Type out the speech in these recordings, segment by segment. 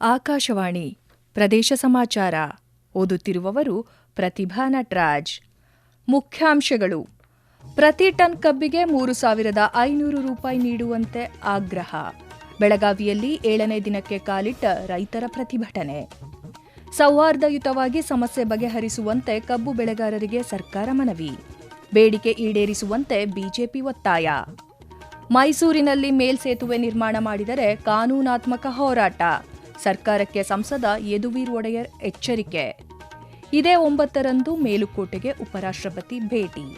ಆಕಾಶವಾಣಿ ಪ್ರದೇಶ ಸಮಾಚಾರ. ಓದುತ್ತಿರುವವರು ಪ್ರತಿಭಾ ನಟರಾಜ್. ಮುಖ್ಯಾಂಶಗಳು. ಪ್ರತಿ ಟನ್ ಕಬ್ಬಿಗೆ ಮೂರು ಸಾವಿರದ ಐನೂರು ರೂಪಾಯಿ ನೀಡುವಂತೆ ಆಗ್ರಹ. ಬೆಳಗಾವಿಯಲ್ಲಿ ಏಳನೇ ದಿನಕ್ಕೆ ಕಾಲಿಟ್ಟ ರೈತರ ಪ್ರತಿಭಟನೆ. ಸೌಹಾರ್ದಯುತವಾಗಿ ಸಮಸ್ಯೆ ಬಗೆಹರಿಸುವಂತೆ ಕಬ್ಬು ಬೆಳೆಗಾರರಿಗೆ ಸರ್ಕಾರ ಮನವಿ. ಬೇಡಿಕೆ ಈಡೇರಿಸುವಂತೆ ಬಿಜೆಪಿ ಒತ್ತಾಯ. ಮೈಸೂರಿನಲ್ಲಿ ಮೇಲ್ಸೇತುವೆ ನಿರ್ಮಾಣ ಮಾಡಿದರೆ ಕಾನೂನಾತ್ಮಕ ಹೋರಾಟ. ಸರ್ಕಾರಕ್ಕೆ ಸಂಸದ ಯದುವೀರ್ ಒಡೆಯರ್ ಎಚ್ಚರಿಕೆ. ಇದೇ ಒಂಬತ್ತರಂದು ಮೇಲುಕೋಟೆಗೆ ಉಪರಾಷ್ಟ್ರಪತಿ ಭೇಟಿ.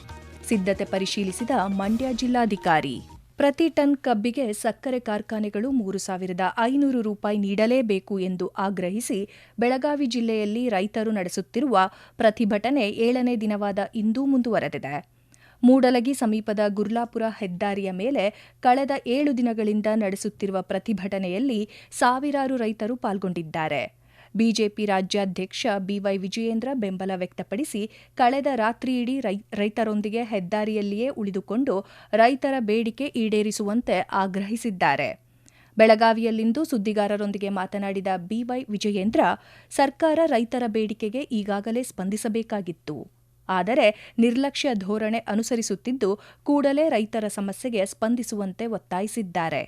ಸಿದ್ಧತೆ ಪರಿಶೀಲಿಸಿದ ಮಂಡ್ಯ ಜಿಲ್ಲಾಧಿಕಾರಿ. ಪ್ರತಿ ಟನ್ ಕಬ್ಬಿಗೆ ಸಕ್ಕರೆ ಕಾರ್ಖಾನೆಗಳು ಮೂರು ಸಾವಿರದ ಐನೂರು ರೂಪಾಯಿ ನೀಡಲೇಬೇಕು ಎಂದು ಆಗ್ರಹಿಸಿ ಬೆಳಗಾವಿ ಜಿಲ್ಲೆಯಲ್ಲಿ ರೈತರು ನಡೆಸುತ್ತಿರುವ ಪ್ರತಿಭಟನೆ ಏಳನೇ ದಿನವಾದ ಇಂದೂ ಮುಂದುವರೆದಿದೆ. ಮೂಡಲಗಿ ಸಮೀಪದ ಗುರ್ಲಾಪುರ ಹೆದ್ದಾರಿಯ ಮೇಲೆ ಕಳೆದ ಏಳು ದಿನಗಳಿಂದ ನಡೆಸುತ್ತಿರುವ ಪ್ರತಿಭಟನೆಯಲ್ಲಿ ಸಾವಿರಾರು ರೈತರು ಪಾಲ್ಗೊಂಡಿದ್ದಾರೆ. ಬಿಜೆಪಿ ರಾಜ್ಯಾಧ್ಯಕ್ಷ ಬಿವೈ ವಿಜಯೇಂದ್ರ ಬೆಂಬಲ ವ್ಯಕ್ತಪಡಿಸಿ, ಕಳೆದ ರಾತ್ರಿಯಿಡೀ ರೈತರೊಂದಿಗೆ ಹೆದ್ದಾರಿಯಲ್ಲಿಯೇ ಉಳಿದುಕೊಂಡು ರೈತರ ಬೇಡಿಕೆ ಈಡೇರಿಸುವಂತೆ ಆಗ್ರಹಿಸಿದ್ದಾರೆ. ಬೆಳಗಾವಿಯಲ್ಲಿಂದು ಸುದ್ದಿಗಾರರೊಂದಿಗೆ ಮಾತನಾಡಿದ ಬಿವೈ ವಿಜಯೇಂದ್ರ, ಸರ್ಕಾರ ರೈತರ ಬೇಡಿಕೆಗೆ ಈಗಾಗಲೇ ಸ್ಪಂದಿಸಬೇಕಾಗಿತ್ತು. ಆದರೆ ನಿರ್ಲಕ್ಷ್ಯ ಧೋರಣೆ ಅನುಸರಿಸುತ್ತಿದ್ದು ಕೂಡಲೇ ರೈತರ ಸಮಸ್ಯೆಗೆ ಸ್ಪಂದಿಸುವಂತೆ ಒತ್ತಾಯಿಸಿದ್ದಾರೆ.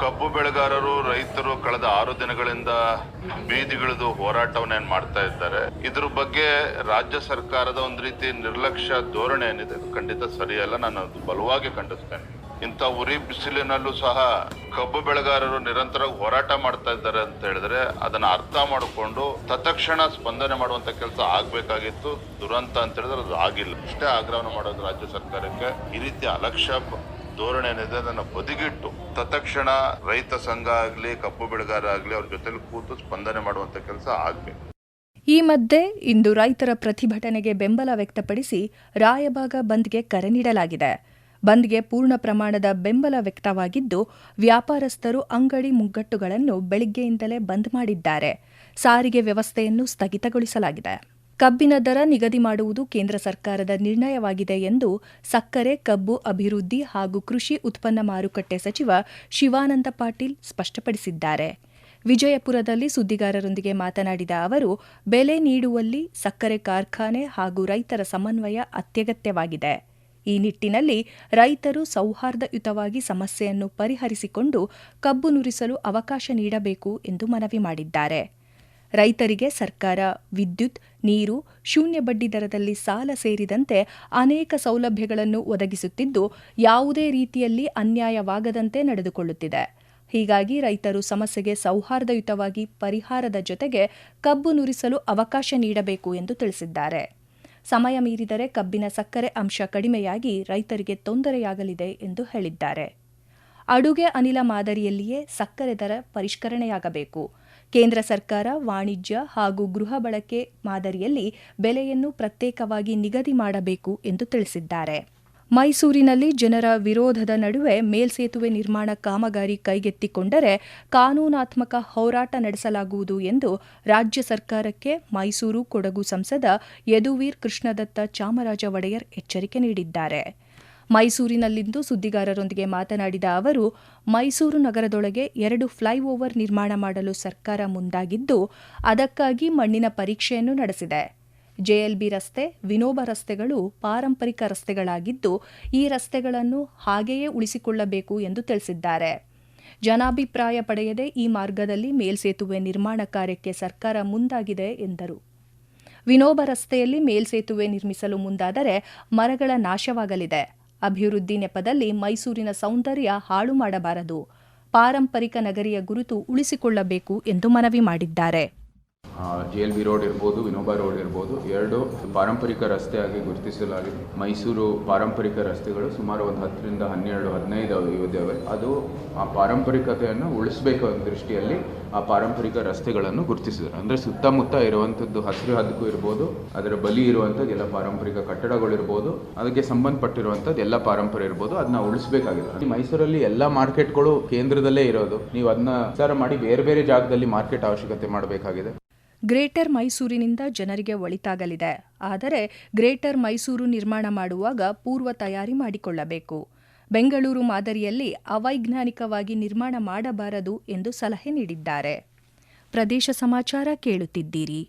ಕಬ್ಬು ಬೆಳೆಗಾರರು, ರೈತರು ಕಳೆದ ಆರು ದಿನಗಳಿಂದ ಬೀದಿಗಿಳಿದು ಹೋರಾಟವನ್ನ ಏನ್ ಮಾಡ್ತಾ ಇದ್ದಾರೆ. ಇದ್ರ ಬಗ್ಗೆ ರಾಜ್ಯ ಸರ್ಕಾರದ ಒಂದು ರೀತಿ ನಿರ್ಲಕ್ಷ್ಯ ಧೋರಣೆ ಏನಿದೆ? ಖಂಡಿತ ಸರಿಯಲ್ಲ, ನಾನು ಬಲವಾಗಿ ಖಂಡಿಸ್ತೇನೆ. ಇಂಥ ಉರಿ ಬಿಸಿಲಿನಲ್ಲೂ ಸಹ ಕಬ್ಬು ಬೆಳೆಗಾರರು ನಿರಂತರ ಹೋರಾಟ ಮಾಡ್ತಾ ಇದ್ದಾರೆ ಅಂತ ಹೇಳಿದ್ರೆ ಅದನ್ನ ಅರ್ಥ ಮಾಡಿಕೊಂಡು ತತ್ಕ್ಷಣ ಸ್ಪಂದನೆ ಮಾಡುವಂತ ಕೆಲಸ ಆಗ್ಬೇಕಾಗಿತ್ತು. ದುರಂತ ಅಂತ ಹೇಳಿದ್ರೆ ಅದು ಆಗಿಲ್ಲ. ಇಷ್ಟೇ ಆಗ್ರಹವನ್ನು ಮಾಡೋದು ರಾಜ್ಯ ಸರ್ಕಾರಕ್ಕೆ. ಈ ರೀತಿ ಅಲಕ್ಷ್ಯ ಧೋರಣೆ ಏನಿದೆ ಅದನ್ನ ಬದಿಗಿಟ್ಟು ತತ್ಕ್ಷಣ ರೈತ ಸಂಘ ಆಗ್ಲಿ, ಕಬ್ಬು ಬೆಳೆಗಾರ ಆಗ್ಲಿ ಅವ್ರ ಜೊತೆಲಿ ಕೂತು ಸ್ಪಂದನೆ ಮಾಡುವಂತ ಕೆಲಸ ಆಗ್ಬೇಕು. ಈ ಮಧ್ಯೆ ಇಂದು ರೈತರ ಪ್ರತಿಭಟನೆಗೆ ಬೆಂಬಲ ವ್ಯಕ್ತಪಡಿಸಿ ರಾಯಭಾಗ ಬಂದ್ಗೆ ಕರೆ ನೀಡಲಾಗಿದೆ. ಬಂದ್ಗೆ ಪೂರ್ಣ ಪ್ರಮಾಣದ ಬೆಂಬಲ ವ್ಯಕ್ತವಾಗಿದ್ದು, ವ್ಯಾಪಾರಸ್ಥರು ಅಂಗಡಿ ಮುಗ್ಗಟ್ಟುಗಳನ್ನು ಬೆಳಿಗ್ಗೆಯಿಂದಲೇ ಬಂದ್ ಮಾಡಿದ್ದಾರೆ. ಸಾರಿಗೆ ವ್ಯವಸ್ಥೆಯನ್ನು ಸ್ಥಗಿತಗೊಳಿಸಲಾಗಿದೆ. ಕಬ್ಬಿನ ದರ ನಿಗದಿ ಮಾಡುವುದು ಕೇಂದ್ರ ಸರ್ಕಾರದ ನಿರ್ಣಯವಾಗಿದೆ ಎಂದು ಸಕ್ಕರೆ, ಕಬ್ಬು ಅಭಿವೃದ್ಧಿ ಹಾಗೂ ಕೃಷಿ ಉತ್ಪನ್ನ ಮಾರುಕಟ್ಟೆ ಸಚಿವ ಶಿವಾನಂದ ಪಾಟೀಲ್ ಸ್ಪಷ್ಟಪಡಿಸಿದ್ದಾರೆ. ವಿಜಯಪುರದಲ್ಲಿ ಸುದ್ದಿಗಾರರೊಂದಿಗೆ ಮಾತನಾಡಿದ ಅವರು, ಬೆಲೆ ನೀಡುವಲ್ಲಿ ಸಕ್ಕರೆ ಕಾರ್ಖಾನೆ ಹಾಗೂ ರೈತರ ಸಮನ್ವಯ ಅತ್ಯಗತ್ಯವಾಗಿದೆ. ಈ ನಿಟ್ಟಿನಲ್ಲಿ ರೈತರು ಸೌಹಾರ್ದಯುತವಾಗಿ ಸಮಸ್ಯೆಯನ್ನು ಪರಿಹರಿಸಿಕೊಂಡು ಕಬ್ಬು ನುರಿಸಲು ಅವಕಾಶ ನೀಡಬೇಕು ಎಂದು ಮನವಿ ಮಾಡಿದ್ದಾರೆ. ರೈತರಿಗೆ ಸರ್ಕಾರ ವಿದ್ಯುತ್, ನೀರು, ಶೂನ್ಯ ಬಡ್ಡಿ ದರದಲ್ಲಿ ಸಾಲ ಸೇರಿದಂತೆ ಅನೇಕ ಸೌಲಭ್ಯಗಳನ್ನು ಒದಗಿಸುತ್ತಿದ್ದು, ಯಾವುದೇ ರೀತಿಯಲ್ಲಿ ಅನ್ಯಾಯವಾಗದಂತೆ ನಡೆದುಕೊಳ್ಳುತ್ತಿದೆ. ಹೀಗಾಗಿ ರೈತರು ಸಮಸ್ಯೆಗೆ ಸೌಹಾರ್ದಯುತವಾಗಿ ಪರಿಹಾರದ ಜೊತೆಗೆ ಕಬ್ಬು ನುರಿಸಲು ಅವಕಾಶ ನೀಡಬೇಕು ಎಂದು ತಿಳಿಸಿದ್ದಾರೆ. ಸಮಯ ಮೀರಿದರೆ ಕಬ್ಬಿನ ಸಕ್ಕರೆ ಅಂಶ ಕಡಿಮೆಯಾಗಿ ರೈತರಿಗೆ ತೊಂದರೆಯಾಗಲಿದೆ ಎಂದು ಹೇಳಿದ್ದಾರೆ. ಅಡುಗೆ ಅನಿಲ ಮಾದರಿಯಲ್ಲಿಯೇ ಸಕ್ಕರೆ ದರ ಪರಿಷ್ಕರಣೆಯಾಗಬೇಕು. ಕೇಂದ್ರ ಸರ್ಕಾರ ವಾಣಿಜ್ಯ ಹಾಗೂ ಗೃಹ ಬಳಕೆ ಮಾದರಿಯಲ್ಲಿ ಬೆಲೆಯನ್ನು ಪ್ರತ್ಯೇಕವಾಗಿ ನಿಗದಿ ಮಾಡಬೇಕು ಎಂದು ತಿಳಿಸಿದ್ದಾರೆ. ಮೈಸೂರಿನಲ್ಲಿ ಜನರ ವಿರೋಧದ ನಡುವೆ ಮೇಲ್ಸೇತುವೆ ನಿರ್ಮಾಣ ಕಾಮಗಾರಿ ಕೈಗೆತ್ತಿಕೊಂಡರೆ ಕಾನೂನಾತ್ಮಕ ಹೋರಾಟ ನಡೆಸಲಾಗುವುದು ಎಂದು ರಾಜ್ಯ ಸರ್ಕಾರಕ್ಕೆ ಮೈಸೂರು ಕೊಡಗು ಸಂಸದ ಯದುವೀರ್ ಕೃಷ್ಣದತ್ತ ಚಾಮರಾಜ ಒಡೆಯರ್ ಎಚ್ಚರಿಕೆ ನೀಡಿದ್ದಾರೆ. ಮೈಸೂರಿನಲ್ಲಿಂದು ಸುದ್ದಿಗಾರರೊಂದಿಗೆ ಮಾತನಾಡಿದ ಅವರು, ಮೈಸೂರು ನಗರದೊಳಗೆ ಎರಡು ಫ್ಲೈಓವರ್ ನಿರ್ಮಾಣ ಮಾಡಲು ಸರ್ಕಾರ ಮುಂದಾಗಿದ್ದು, ಅದಕ್ಕಾಗಿ ಮಣ್ಣಿನ ಪರೀಕ್ಷೆಯನ್ನು ನಡೆಸಿದೆ. ಜೆಎಲ್ಬಿ ರಸ್ತೆ, ವಿನೋಬ ರಸ್ತೆಗಳು ಪಾರಂಪರಿಕ ರಸ್ತೆಗಳಾಗಿದ್ದು ಈ ರಸ್ತೆಗಳನ್ನು ಹಾಗೆಯೇ ಉಳಿಸಿಕೊಳ್ಳಬೇಕು ಎಂದು ತಿಳಿಸಿದ್ದಾರೆ. ಜನಾಭಿಪ್ರಾಯ ಪಡೆಯದೆ ಈ ಮಾರ್ಗದಲ್ಲಿ ಮೇಲ್ಸೇತುವೆ ನಿರ್ಮಾಣ ಕಾರ್ಯಕ್ಕೆ ಸರ್ಕಾರ ಮುಂದಾಗಿದೆ ಎಂದರು. ವಿನೋಬ ರಸ್ತೆಯಲ್ಲಿ ಮೇಲ್ಸೇತುವೆ ನಿರ್ಮಿಸಲು ಮುಂದಾದರೆ ಮರಗಳ ನಾಶವಾಗಲಿದೆ. ಅಭಿವೃದ್ಧಿ ನೆಪದಲ್ಲಿ ಮೈಸೂರಿನ ಸೌಂದರ್ಯ ಹಾಳು ಮಾಡಬಾರದು. ಪಾರಂಪರಿಕ ನಗರಿಯ ಗುರುತು ಉಳಿಸಿಕೊಳ್ಳಬೇಕು ಎಂದು ಮನವಿ ಮಾಡಿದ್ದಾರೆ. ಜಿ ಎಲ್ ಬಿ ರೋಡ್ ಇರ್ಬೋದು ವಿನೋಬಾ ರೋಡ್ ಇರ್ಬೋದು, ಎರಡು ಪಾರಂಪರಿಕ ರಸ್ತೆಯಾಗಿ ಗುರುತಿಸಲಾಗಿದೆ. ಮೈಸೂರು ಪಾರಂಪರಿಕ ರಸ್ತೆಗಳು ಸುಮಾರು ಒಂದು ಹತ್ತರಿಂದ ಹನ್ನೆರಡು, ಹದಿನೈದು ಇದ್ದಾವೆ ಅದು ಆ ಪಾರಂಪರಿಕತೆಯನ್ನು ಉಳಿಸಬೇಕು ಅನ್ನೋ ದೃಷ್ಟಿಯಲ್ಲಿ ಆ ಪಾರಂಪರಿಕ ರಸ್ತೆಗಳನ್ನು ಗುರುತಿಸಿದರು. ಅಂದರೆ ಸುತ್ತಮುತ್ತ ಇರುವಂಥದ್ದು ಹಸಿರು ಹದಕ್ಕೂ ಇರ್ಬೋದು, ಅದರ ಬಲಿ ಇರುವಂಥದ್ದು ಎಲ್ಲ ಪಾರಂಪರಿಕ ಕಟ್ಟಡಗಳಿರ್ಬೋದು ಅದಕ್ಕೆ ಸಂಬಂಧಪಟ್ಟಿರುವಂಥದ್ದು ಎಲ್ಲ ಪಾರಂಪರ್ಯ ಇರ್ಬೋದು, ಅದನ್ನ ಉಳಿಸಬೇಕಾಗಿದೆ. ಮೈಸೂರಲ್ಲಿ ಎಲ್ಲ ಮಾರ್ಕೆಟ್ಗಳು ಕೇಂದ್ರದಲ್ಲೇ ಇರೋದು. ನೀವು ಅದನ್ನ ವಿಚಾರ ಮಾಡಿ ಬೇರೆ ಬೇರೆ ಜಾಗದಲ್ಲಿ ಮಾರ್ಕೆಟ್ ಅವಶ್ಯಕತೆ ಮಾಡಬೇಕಾಗಿದೆ. ಗ್ರೇಟರ್ ಮೈಸೂರಿನಿಂದ ಜನರಿಗೆ ಒಳಿತಾಗಲಿದೆ. ಆದರೆ ಗ್ರೇಟರ್ ಮೈಸೂರು ನಿರ್ಮಾಣ ಮಾಡುವಾಗ ಪೂರ್ವ ತಯಾರಿ ಮಾಡಿಕೊಳ್ಳಬೇಕು. ಬೆಂಗಳೂರು ಮಾದರಿಯಲ್ಲಿ ಅವೈಜ್ಞಾನಿಕವಾಗಿ ನಿರ್ಮಾಣ ಮಾಡಬಾರದು ಎಂದು ಸಲಹೆ ನೀಡಿದ್ದಾರೆ. ಪ್ರದೇಶ ಸಮಾಚಾರ ಕೇಳುತ್ತಿದ್ದೀರಿ.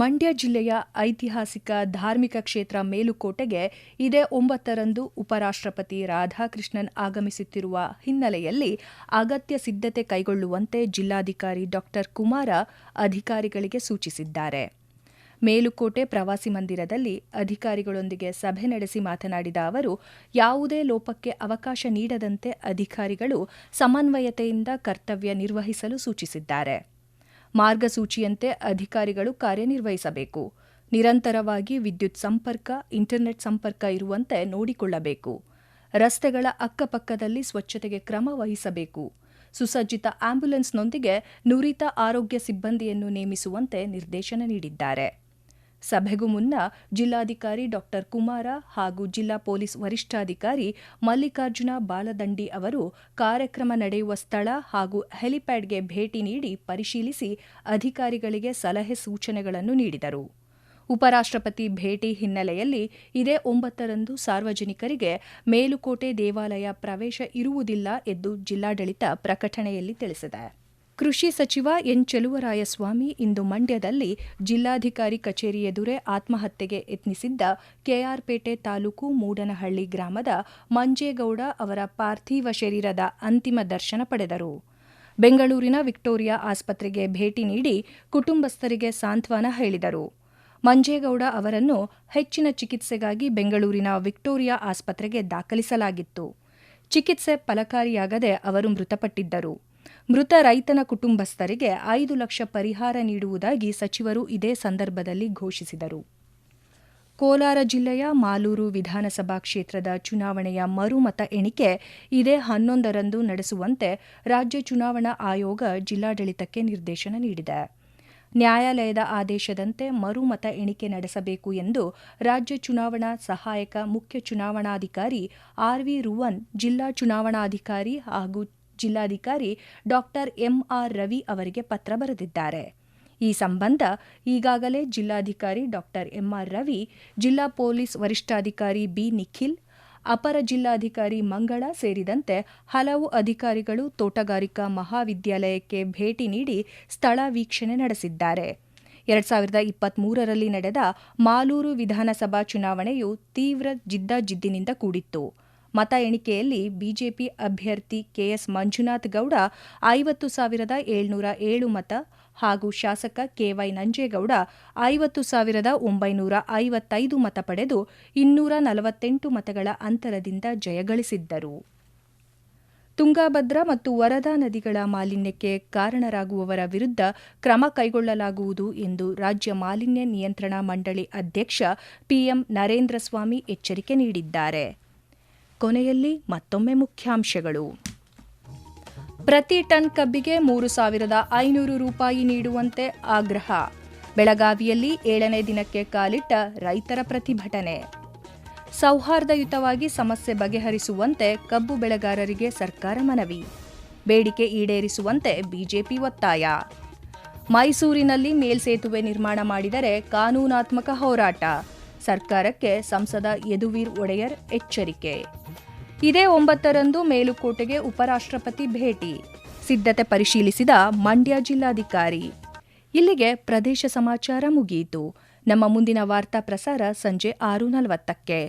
ಮಂಡ್ಯ ಜಿಲ್ಲೆಯ ಐತಿಹಾಸಿಕ ಧಾರ್ಮಿಕ ಕ್ಷೇತ್ರ ಮೇಲುಕೋಟೆಗೆ ಇದೇ ಒಂಬತ್ತರಂದು ಉಪರಾಷ್ಟ್ರಪತಿ ರಾಧಾಕೃಷ್ಣನ್ ಆಗಮಿಸುತ್ತಿರುವ ಹಿನ್ನೆಲೆಯಲ್ಲಿ ಅಗತ್ಯ ಸಿದ್ಧತೆ ಕೈಗೊಳ್ಳುವಂತೆ ಜಿಲ್ಲಾಧಿಕಾರಿ ಡಾ ಕುಮಾರ ಅಧಿಕಾರಿಗಳಿಗೆ ಸೂಚಿಸಿದ್ದಾರೆ. ಮೇಲುಕೋಟೆ ಪ್ರವಾಸಿ ಮಂದಿರದಲ್ಲಿ ಅಧಿಕಾರಿಗಳೊಂದಿಗೆ ಸಭೆ ನಡೆಸಿ ಮಾತನಾಡಿದ ಅವರು, ಯಾವುದೇ ಲೋಪಕ್ಕೆ ಅವಕಾಶ ನೀಡದಂತೆ ಅಧಿಕಾರಿಗಳು ಸಮನ್ವಯತೆಯಿಂದ ಕರ್ತವ್ಯ ನಿರ್ವಹಿಸಲು ಸೂಚಿಸಿದ್ದಾರೆ. ಮಾರ್ಗಸೂಚಿಯಂತೆ ಅಧಿಕಾರಿಗಳು ಕಾರ್ಯನಿರ್ವಹಿಸಬೇಕು. ನಿರಂತರವಾಗಿ ವಿದ್ಯುತ್ ಸಂಪರ್ಕ, ಇಂಟರ್ನೆಟ್ ಸಂಪರ್ಕ ಇರುವಂತೆ ನೋಡಿಕೊಳ್ಳಬೇಕು. ರಸ್ತೆಗಳ ಅಕ್ಕಪಕ್ಕದಲ್ಲಿ ಸ್ವಚ್ಛತೆಗೆ ಕ್ರಮ ವಹಿಸಬೇಕು. ಸುಸಜ್ಜಿತ ಆಂಬ್ಯುಲೆನ್ಸ್ನೊಂದಿಗೆ ನುರಿತ ಆರೋಗ್ಯ ಸಿಬ್ಬಂದಿಯನ್ನು ನೇಮಿಸುವಂತೆ ನಿರ್ದೇಶನ ನೀಡಿದ್ದಾರೆ. ಸಭೆಗೂ ಮುನ್ನ ಜಿಲ್ಲಾಧಿಕಾರಿ ಡಾ ಕುಮಾರ ಹಾಗೂ ಜಿಲ್ಲಾ ಪೊಲೀಸ್ ವರಿಷ್ಠಾಧಿಕಾರಿ ಮಲ್ಲಿಕಾರ್ಜುನ ಬಾಲದಂಡಿ ಅವರು ಕಾರ್ಯಕ್ರಮ ನಡೆಯುವ ಸ್ಥಳ ಹಾಗೂ ಹೆಲಿಪ್ಯಾಡ್ಗೆ ಭೇಟಿ ನೀಡಿ ಪರಿಶೀಲಿಸಿ ಅಧಿಕಾರಿಗಳಿಗೆ ಸಲಹೆ ಸೂಚನೆಗಳನ್ನು ನೀಡಿದರು. ಉಪರಾಷ್ಟ್ರಪತಿ ಭೇಟಿ ಹಿನ್ನೆಲೆಯಲ್ಲಿ ಇದೇ ಒಂಬತ್ತರಂದು ಸಾರ್ವಜನಿಕರಿಗೆ ಮೇಲುಕೋಟೆ ದೇವಾಲಯ ಪ್ರವೇಶ ಇರುವುದಿಲ್ಲ ಎಂದು ಜಿಲ್ಲಾಡಳಿತ ಪ್ರಕಟಣೆಯಲ್ಲಿ ತಿಳಿಸಿದೆ. ಕೃಷಿ ಸಚಿವ ಎನ್ ಚೆಲುವರಾಯಸ್ವಾಮಿ ಇಂದು ಮಂಡ್ಯದಲ್ಲಿ ಜಿಲ್ಲಾಧಿಕಾರಿ ಕಚೇರಿ ಎದುರೇ ಆತ್ಮಹತ್ಯೆಗೆ ಯತ್ನಿಸಿದ್ದ ಕೆಆರ್ಪೇಟೆ ತಾಲೂಕು ಮೂಡನಹಳ್ಳಿ ಗ್ರಾಮದ ಮಂಜೇಗೌಡ ಅವರ ಪಾರ್ಥಿವ ಶರೀರದ ಅಂತಿಮ ದರ್ಶನ ಪಡೆದರು. ಬೆಂಗಳೂರಿನ ವಿಕ್ಟೋರಿಯಾ ಆಸ್ಪತ್ರೆಗೆ ಭೇಟಿ ನೀಡಿ ಕುಟುಂಬಸ್ಥರಿಗೆ ಸಾಂತ್ವನ ಹೇಳಿದರು. ಮಂಜೇಗೌಡ ಅವರನ್ನು ಹೆಚ್ಚಿನ ಚಿಕಿತ್ಸೆಗಾಗಿ ಬೆಂಗಳೂರಿನ ವಿಕ್ಟೋರಿಯಾ ಆಸ್ಪತ್ರೆಗೆ ದಾಖಲಿಸಲಾಗಿತ್ತು. ಚಿಕಿತ್ಸೆ ಫಲಕಾರಿಯಾಗದೆ ಅವರು ಮೃತಪಟ್ಟಿದ್ದರು. ಮೃತ ರೈತನ ಕುಟುಂಬಸ್ಥರಿಗೆ ಐದು ಲಕ್ಷ ಪರಿಹಾರ ನೀಡುವುದಾಗಿ ಸಚಿವರು ಇದೇ ಸಂದರ್ಭದಲ್ಲಿ ಘೋಷಿಸಿದರು. ಕೋಲಾರ ಜಿಲ್ಲೆಯ ಮಾಲೂರು ವಿಧಾನಸಭಾ ಕ್ಷೇತ್ರದ ಚುನಾವಣೆಯ ಮರುಮತ ಎಣಿಕೆ ಇದೇ ಹನ್ನೊಂದರಂದು ನಡೆಸುವಂತೆ ರಾಜ್ಯ ಚುನಾವಣಾ ಆಯೋಗ ಜಿಲ್ಲಾಡಳಿತಕ್ಕೆ ನಿರ್ದೇಶನ ನೀಡಿದೆ. ನ್ಯಾಯಾಲಯದ ಆದೇಶದಂತೆ ಮರುಮತ ಎಣಿಕೆ ನಡೆಸಬೇಕು ಎಂದು ರಾಜ್ಯ ಚುನಾವಣಾ ಸಹಾಯಕ ಮುಖ್ಯ ಚುನಾವಣಾಧಿಕಾರಿ ಆರ್ವಿ ರುವನ್, ಜಿಲ್ಲಾ ಚುನಾವಣಾಧಿಕಾರಿ ಹಾಗೂ ಜಿಲ್ಲಾಧಿಕಾರಿ ಡಾಕ್ಟರ್ ಎಂಆರ್ ರವಿ ಅವರಿಗೆ ಪತ್ರ ಬರೆದಿದ್ದಾರೆ. ಈ ಸಂಬಂಧ ಈಗಾಗಲೇ ಜಿಲ್ಲಾಧಿಕಾರಿ ಡಾಕ್ಟರ್ ಎಂಆರ್ ರವಿ, ಜಿಲ್ಲಾ ಪೊಲೀಸ್ ವರಿಷ್ಠಾಧಿಕಾರಿ ಬಿ ನಿಖಿಲ್, ಅಪರ ಜಿಲ್ಲಾಧಿಕಾರಿ ಮಂಗಳ ಸೇರಿದಂತೆ ಹಲವು ಅಧಿಕಾರಿಗಳು ತೋಟಗಾರಿಕಾ ಮಹಾವಿದ್ಯಾಲಯಕ್ಕೆ ಭೇಟಿ ನೀಡಿ ಸ್ಥಳ ವೀಕ್ಷಣೆ ನಡೆಸಿದ್ದಾರೆ. ಎರಡ್ ಸಾವಿರದ ಇಪ್ಪತ್ಮೂರರಲ್ಲಿ ನಡೆದ ಮಾಲೂರು ವಿಧಾನಸಭಾ ಚುನಾವಣೆಯು ತೀವ್ರ ಜಿದ್ದಾಜಿದ್ದಿನಿಂದ ಕೂಡಿತ್ತು. ಮತ ಎಣಿಕೆಯಲ್ಲಿ ಬಿಜೆಪಿ ಅಭ್ಯರ್ಥಿ ಕೆಎಸ್ ಮಂಜುನಾಥ್ ಗೌಡ ಐವತ್ತು ಸಾವಿರದ ಏಳ್ನೂರ ಏಳು ಮತ ಹಾಗೂ ಶಾಸಕ ಕೆವೈ ನಂಜೇಗೌಡ ಐವತ್ತು ಸಾವಿರದ ಒಂಬೈನೂರ ಐವತ್ತೈದು ಮತ ಪಡೆದು ಇನ್ನೂರ ನಲವತ್ತೆಂಟು ಮತಗಳ ಅಂತರದಿಂದ ಜಯಗಳಿಸಿದ್ದರು. ತುಂಗಾಭದ್ರಾ ಮತ್ತು ವರದಾ ನದಿಗಳ ಮಾಲಿನ್ಯಕ್ಕೆ ಕಾರಣರಾಗುವವರ ವಿರುದ್ಧ ಕ್ರಮ ಕೈಗೊಳ್ಳಲಾಗುವುದು ಎಂದು ರಾಜ್ಯ ಮಾಲಿನ್ಯ ನಿಯಂತ್ರಣ ಮಂಡಳಿ ಅಧ್ಯಕ್ಷ ಪಿಎಂ ನರೇಂದ್ರ ಸ್ವಾಮಿ ಎಚ್ಚರಿಕೆ ನೀಡಿದ್ದಾರೆ. ಕೊನೆಯಲ್ಲಿ ಮತ್ತೊಮ್ಮೆ ಮುಖ್ಯಾಂಶಗಳು. ಪ್ರತಿ ಟನ್ ಕಬ್ಬಿಗೆ ಮೂರು ಸಾವಿರದ ಐನೂರು ರೂಪಾಯಿ ನೀಡುವಂತೆ ಆಗ್ರಹ. ಬೆಳಗಾವಿಯಲ್ಲಿ ಏಳನೇ ದಿನಕ್ಕೆ ಕಾಲಿಟ್ಟ ರೈತರ ಪ್ರತಿಭಟನೆ. ಸೌಹಾರ್ದಯುತವಾಗಿ ಸಮಸ್ಯೆ ಬಗೆಹರಿಸುವಂತೆ ಕಬ್ಬು ಬೆಳೆಗಾರರಿಗೆ ಸರ್ಕಾರ ಮನವಿ. ಬೇಡಿಕೆ ಈಡೇರಿಸುವಂತೆ ಬಿಜೆಪಿ ಒತ್ತಾಯ. ಮೈಸೂರಿನಲ್ಲಿ ಮೇಲ್ಸೇತುವೆ ನಿರ್ಮಾಣ ಮಾಡಿದರೆ ಕಾನೂನಾತ್ಮಕ ಹೋರಾಟ. ಸರ್ಕಾರಕ್ಕೆ ಸಂಸದ ಯದುವೀರ್ ಒಡೆಯರ್ ಎಚ್ಚರಿಕೆ. ಇದೇ ಒಂಬತ್ತರಂದು ಮೇಲುಕೋಟೆಗೆ ಉಪರಾಷ್ಟ್ರಪತಿ ಭೇಟಿ. ಸಿದ್ಧತೆ ಪರಿಶೀಲಿಸಿದ ಮಂಡ್ಯ ಜಿಲ್ಲಾಧಿಕಾರಿ. ಇಲ್ಲಿಗೆ ಪ್ರದೇಶ ಸಮಾಚಾರ ಮುಗಿಯಿತು. ನಮ್ಮ ಮುಂದಿನ ವಾರ್ತಾ ಪ್ರಸಾರ ಸಂಜೆ ಆರು ನಲವತ್ತಕ್ಕೆ.